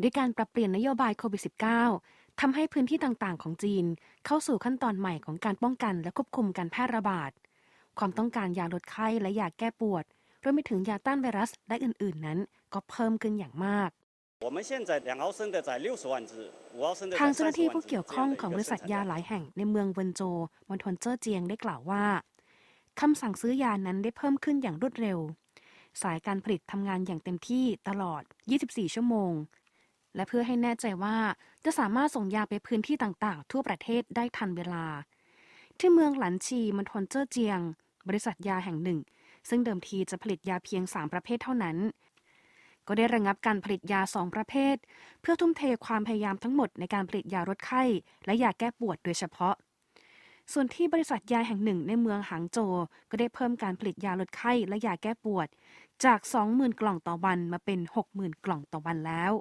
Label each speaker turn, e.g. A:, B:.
A: ด้วยการปรับเปลี่ยนนโยบายโควิด -19 ทำให้พื้นที่ต่างๆ ของจีน เข้าสู่ขั้นตอนใหม่ของการป้องกันและควบคุมการแพร่ระบาด ความต้องการยาลดไข้และยาแก้ปวดรวมไปถึงยาต้านไวรัสและอื่นๆ นั้น ก็เพิ่มขึ้นอย่างมากทางเจ้าหน้าที่ผู้เกี่ยวข้องของบริษัทยาหลายแห่งในเมืองเวินโจมณฑลเจ้อเจียงได้กล่าวว่าคำสั่งซื้อยานั้นได้เพิ่มขึ้นอย่างรวดเร็ว สายการผลิตทำงานอย่างเต็มที่ตลอด 24 ชั่วโมง และเพื่อให้แน่ใจว่าจะสามารถส่งยาไปพื้นที่ต่างๆ ทั่วประเทศได้ทันเวลา ที่เมืองหลันชีมณฑลเจ้อเจียง บริษัทยาแห่งหนึ่ง ซึ่งเดิมทีจะผลิตยาเพียง 3 ประเภทเท่านั้น ก็ได้ระงับการผลิตยา 2 ประเภท เพื่อทุ่มเทความพยายามทั้งหมดในการผลิตยาลดไข้ และยาแก้ปวดโดยเฉพาะ ส่วนที่บริษัทยาแห่งหนึ่งในเมืองหางโจวก็ได้เพิ่มการผลิตยาลดไข้และยาแก้ปวด จาก 20,000 กล่องต่อวันมาเป็น 60,000 กล่องต่อวันแล้ว